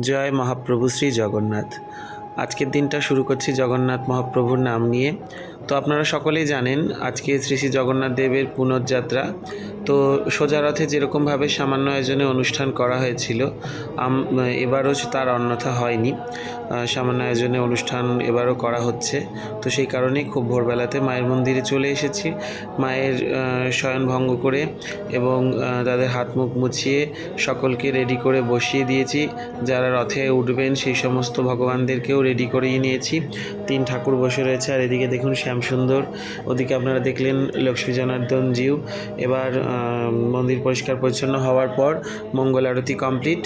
জয় মহাপ্রভু শ্রী জগন্নাথ। আজকের দিনটা শুরু করছি জগন্নাথ মহাপ্রভুর নাম নিয়ে। তো আপনারা সকলেই জানেন, আজকে শ্রী শ্রী জগন্নাথ দেবের পুনর্যাত্রা। তো সোজা রথে যেরকমভাবে সামান্য আয়োজনে অনুষ্ঠান করা হয়েছিল এবারও তার অন্যথা হয়নি। সামান্য আয়োজনে অনুষ্ঠান এবারও করা হচ্ছে। তো সেই কারণেই খুব ভোরবেলাতে মায়ের মন্দিরে চলে এসেছি। মায়ের শয়ন ভঙ্গ করে এবং তাদের হাত মুখ মুছিয়ে সকলকে রেডি করে বসিয়ে দিয়েছি। যারা রথে উঠবেন সেই সমস্ত ভগবানদেরকেও রেডি করিয়ে নিয়েছি। তিন ঠাকুর বসে রয়েছে, আর এদিকে দেখুন শ্যামসুন্দর ওদিকে আপনারা দেখলেন লক্ষ্মী জনার্দন জিউ। এবার মন্দির পরিষ্কার পরিচ্ছন্ন হওয়ার পর মঙ্গল আরতি কমপ্লিট।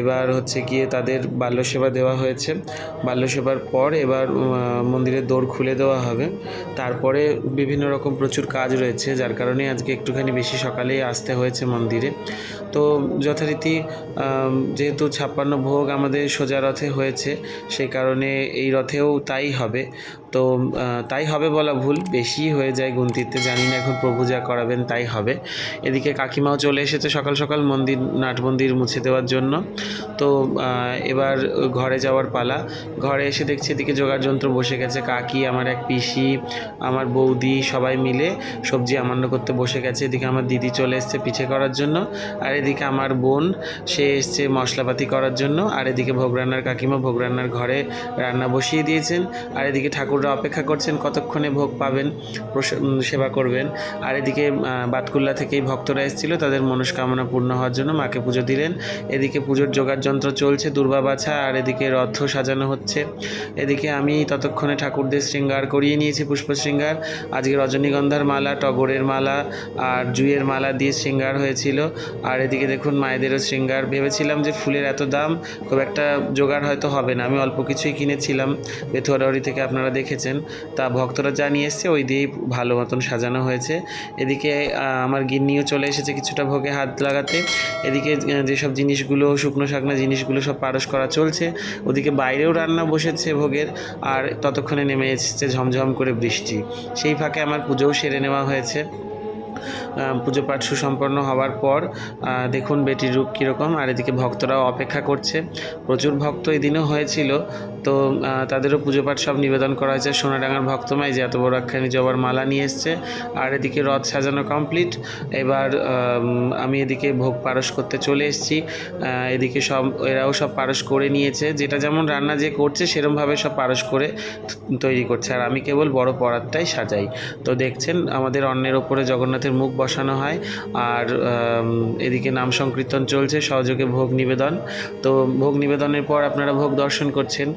এবার হচ্ছে গিয়ে তাদের বাল্য সেবা দেওয়া হয়েছে। বাল্য সেবার পর এবার মন্দিরের দৌড় খুলে দেওয়া হবে। তারপরে বিভিন্ন রকম প্রচুর কাজ রয়েছে, যার কারণে আজকে একটুখানি বেশি সকালেই আসতে হয়েছে মন্দিরে। তো যথারীতি যেহেতু ছাপ্পান্ন ভোগ আমাদের সোজা রথে হয়েছে, সেই কারণে এই রথেও তাই হবে। তো তাই হবে বলা ভুল। বেশি হয়ে যায় গুনতিতে, জানি না এখন প্রভু যা করাবেন তাই হবে। এদিকে কাকিমাও চলে এসেছে সকাল সকাল মন্দির, নাট মন্দির মুছে দেওয়ার জন্য। তো এবার ঘরে যাওয়ার পালা। ঘরে এসে দেখছি এদিকে জোগাড় যন্ত্র বসে গেছে। কাকি, আমার এক পিসি, আমার বৌদি সবাই মিলে সবজি আমান্য করতে বসে গেছে। এদিকে আমার দিদি চলে এসছে পিঠে করার জন্য। আর এদিকে আমার বোন, সে এসছে মশলাপাতি করার জন্য। আর এদিকে ভোগ রান্নার কাকিমা ভোগ রান্নার ঘরে রান্না বসিয়ে দিয়েছেন। আর এদিকে ঠাকুররা অপেক্ষা করছেন, কতক্ষণে ভোগ পাবেন সেবা করবেন। আর এদিকে বাতকুল্লা থেকেই ভক্তরা এসেছিল, তাদের মনস্কামনা পূর্ণ হওয়ার জন্য মাকে পুজো দিলেন। এদিকে পুজোর জোগাড় যন্ত্র চলছে, দুর্বা বাছা, আর এদিকে রথ সাজানো হচ্ছে। এদিকে আমি ততক্ষণে ঠাকুরদের শৃঙ্গার করিয়ে নিয়েছি, পুষ্প শৃঙ্গার। আজকে রজনীগন্ধার মালা, টগরের মালা, আর জুঁয়ের মালা দিয়ে শৃঙ্গার হয়েছিল। আর এদিকে দেখুন, মায়েদেরও শৃঙ্গার। ভেবেছিলাম যে ফুলের এত দাম, খুব একটা জোগাড় হয়তো হবে না। আমি অল্প কিছুই কিনেছিলাম। বেথুয়ারি থেকে আপনারা দেখেছেন। তা ভক্তরা যা নিয়ে এসছে, ওই দিয়েই ভালো মতন সাজানো হয়েছে। এদিকে আমার গিন্নিও চলে এসেছে কিছুটা ভোগে হাত লাগাতে। এদিকে যেসব জিনিসগুলো, শুকনো শাকনা জিনিসগুলো সব পারস করা চলছে, ওদিকে বাইরেও রান্না বসেছে ভোগের, আর ততক্ষণে নেমে এসেছে ঝমঝম করে বৃষ্টি। সেই ফাঁকে আমার পুজোও সেরে নেওয়া হয়েছে। পুজো পাঠ সুসম্পন্ন হওয়ার পর দেখুন বেটির রূপ কীরকম। আর এদিকে ভক্তরাও অপেক্ষা করছে। প্রচুর ভক্ত এই দিনও হয়েছিল। তো তাদেরও পুজো পাঠ সব নিবেদন করা হয়েছে। সোনাডাঙ্গার ভক্তমাই যে এত বড় একখানি জবার মালা নিয়ে এসছে। আর এদিকে রথ সাজানো কমপ্লিট। এবার, আমি এদিকে ভোগ পারস করতে চলে এসেছি। এদিকে সব, এরাও সব পারস করে নিয়েছে। যেটা যেমন রান্না যে করছে, সেরমভাবে সব পারস করে তৈরি করছে। আর আমি কেবল বড় পরাতটাই সাজাই। তো দেখছেন, আমাদের অন্যের ওপরে জগন্নাথের মুখ বসানো হয় আর এদিকে নাম সংকীর্তন চলছে, সহযোগে ভোগ নিবেদন। তো ভোগ নিবেদনের পর আপনারা ভোগ দর্শন করছেন।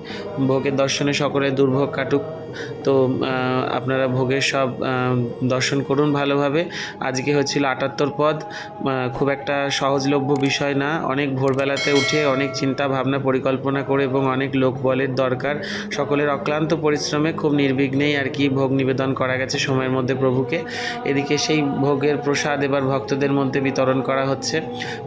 ভোগের দর্শনে সকলে দুর্ভোগ কাটুক। তো আপনারা ভোগের সব দর্শন করুন ভালোভাবে। আজকে হচ্ছিল আটাত্তর পদ। খুব একটা সহজলভ্য বিষয় না। অনেক ভোরবেলাতে উঠে অনেক চিন্তা ভাবনা পরিকল্পনা করে এবং অনেক লোক বলের দরকার। সকলের অক্লান্ত পরিশ্রমে খুব নির্বিঘ্নেই আর কি ভোগ নিবেদন করা গেছে সময়ের মধ্যে প্রভুকে। এদিকে সেই ভোগের প্রসাদ এবার ভক্তদের মধ্যে বিতরণ করা হচ্ছে।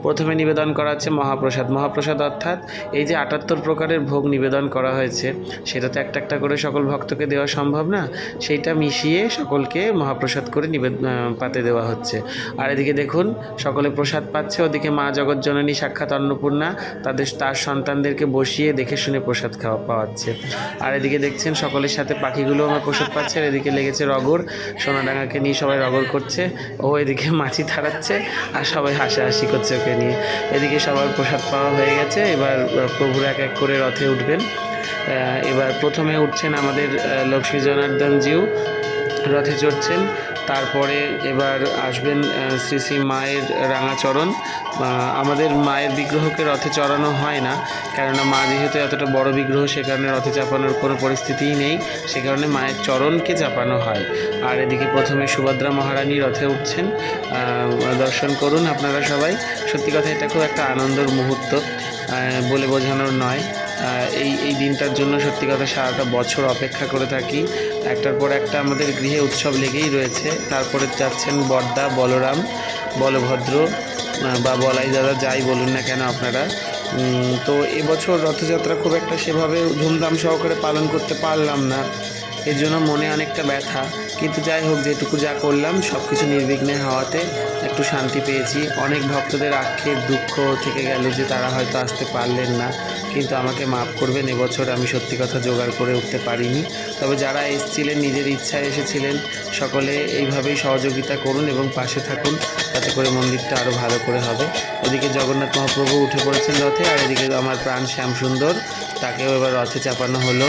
প্রথমে নিবেদন করা হচ্ছে মহাপ্রসাদ। মহাপ্রসাদ অর্থাৎ এই যে আটাত্তর প্রকারের ভোগ নিবেদন করা হয়েছে, সেটা তো একটা একটা করে সকল ভক্তকে দেওয়া সম্ভব না, সেইটা মিশিয়ে সকলকে মহাপ্রসাদ করে নিবেদ পাতে দেওয়া হচ্ছে। আর এদিকে দেখুন, সকলে প্রসাদ পাচ্ছে, ওদিকে মা জগজ্জননী সাক্ষাৎ অন্নপূর্ণা তাদের, তার সন্তানদেরকে বসিয়ে দেখে শুনে প্রসাদ খাওয়া পাওয়াচ্ছে। আর এদিকে দেখছেন, সকলের সাথে পাখিগুলো আমার প্রসাদ পাচ্ছে, আর এদিকে লেগেছে রগর। সোনাডাঙ্গাকে নিয়ে সবাই রগর করছে। ও এদিকে মাছি তাড়াচ্ছে আর সবাই হাসাহাসি করছে ওকে নিয়ে। এদিকে সবার প্রসাদ পাওয়া হয়ে গেছে। এবার প্রভুর এক এক করে রথে উঠবেন। এবার প্রথমে উঠছেন আমাদের লক্ষ্মী জনার্দনজিও রথে চড়ছেন। তারপরে এবার আসবেন শ্রী শ্রী মায়ের রাঙাচরণ। আমাদের মায়ের বিগ্রহকে রথে চড়ানো হয় না, কেননা মা যেহেতু এতটা বড় বিগ্রহ, সে কারণে রথে চাপানোর কোনো পরিস্থিতিই নেই। সে কারণে মায়ের চরণকে চাপানো হয়। আর এদিকে প্রথমে সুভদ্রা মহারানী রথে উঠছেন। দর্শন করুন আপনারা সবাই। সত্যি কথা, এটা খুব একটা আনন্দের মুহূর্ত বলে বোঝানোর নয়। এই এই দিনটার জন্য সত্যি কথা সারাটা বছর অপেক্ষা করে থাকি। একটার পর একটা আমাদের গৃহে উৎসব লেগেই রয়েছে। তারপরে যাচ্ছেন বর্দা, বলরাম, বলভদ্র বা বলাই দাদা যাই বলুন না কেন আপনারা। তো এবছর রথযাত্রা খুব একটা সেভাবে ধুমধাম সহকারে পালন করতে পারলাম না। এর জন্য মনে অনেকটা ব্যথা। কিন্তু যাই হোক, যেটুকু যা করলাম সব কিছু নির্বিঘ্নে হওয়াতে একটু শান্তি পেয়েছি। অনেক ভক্তদের আক্ষেপ, দুঃখ থেকে গেল যে তারা হয়তো আসতে পারলেন না। কিন্তু আমাকে মাফ করবেন, এবছর আমি সত্যি কথা জোগাড় করে উঠতে পারিনি। তবে যারা এসেছিলেন, নিজের ইচ্ছায় এসেছিলেন, সকলে এইভাবেই সহযোগিতা করুন এবং পাশে থাকুন। তাতে করে মন্দিরটা আরও ভালো করে হবে। ওদিকে জগন্নাথ মহাপ্রভু উঠে পড়েছেন রথে, আর এদিকে আমার প্রাণ শ্যাম সুন্দর তাকেও এবার রথে চাপানো হলো।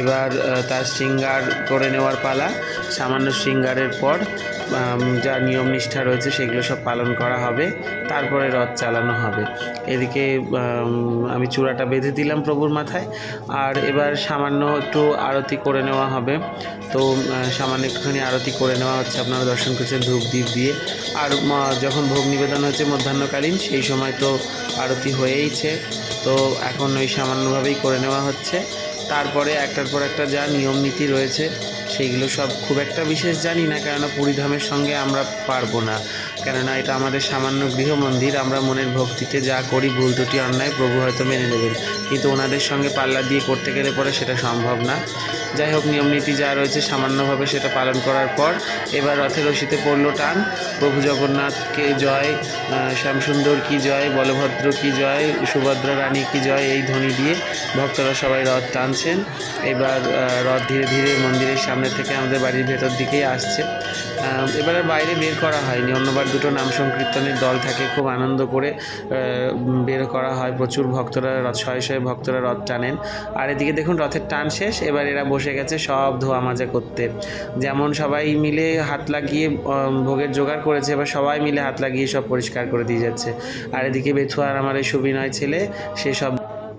এবার তার শৃঙ্গার করে নেওয়ার পালা। সামান্য শৃঙ্গারের পর যা নিয়ম নিষ্ঠা রয়েছে সেগুলো সব পালন করা হবে। তারপরে রথ চালানো হবে। এদিকে, আমি চূড়াটা বেঁধে দিলাম প্রভুর মাথায়। আর এবার সামান্য একটু আরতি করে নেওয়া হবে। তো সামান্য একটুখানি আরতি করে নেওয়া হচ্ছে আপনারা দর্শন করছেন ধূপ দ্বীপ দিয়ে। আর যখন ভোগ নিবেদন হচ্ছে মধ্যাহ্নকালীন, সেই সময় তো আরতি হয়েইছে। তো, এখন ওই সামান্যভাবেই করে নেওয়া হচ্ছে। তারপরে একটার পর একটা যা নিয়ম নীতি রয়েছে সেইগুলো সব খুব একটা বিশেষ জানি না, কেননা পুরীধামের সঙ্গে আমরা পারব না। কেননা এটা আমাদের সামান্য গৃহ মন্দির আমরা মনের ভক্তিতে যা করি ভুল দুটি অন্যায়, প্রভু হয়তো মেনে নেবেন। কিন্তু ওনাদের সঙ্গে পাল্লা দিয়ে করতে গেলে পরে সেটা সম্ভব না। যাই হোক নিয়ম নীতি যা রয়েছে সামান্যভাবে সেটা পালন করার পর এবার রথের রশিতে পড়ল টান। প্রভু জগন্নাথকে জয় শ্যামসুন্দর কি জয়, বলভদ্র কি জয়, সুভদ্রা রানী কি জয়, এই ধ্বনি দিয়ে ভক্তরা সবাই রথ টানছেন। এবার রথ ধীরে ধীরে মন্দিরের সামনে থেকে আমাদের বাড়ির ভেতর দিকেই আসছে। এবার বাইরে বের করা হয়নি। অন্যবার দুটো নাম সংকীর্তনের দল থাকে, খুব আনন্দ করে বের করা হয়। প্রচুর ভক্তরা রথ, শয়ে শয়ে ভক্তরা রথ টানেন। আর এদিকে দেখুন, রথের টান শেষ। এবার এরা বসে গেছে সব ধোয়া মাজা করতে। যেমন সবাই মিলে হাত লাগিয়ে ভোগের জোগাড় করেছে, এবার সবাই মিলে হাত লাগিয়ে সব পরিষ্কার করে দিয়ে যাচ্ছে। আর এদিকে বেথু আর আমার এই সুবিনয় ছেলে, সে সব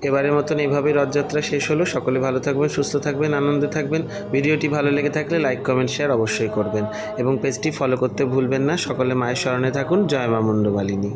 এবারের মতন এইভাবে রথযাত্রা শেষ হলো। সকলে ভালো থাকবেন, সুস্থ থাকবেন, আনন্দে থাকবেন। ভিডিওটি ভালো লেগে থাকলে লাইক, কমেন্ট, শেয়ার অবশ্যই করবেন। এবং পেজটি ফলো করতে ভুলবেন না। সকলে মায়ের স্মরণে থাকুন। জয় মা মুন্ডমালিনী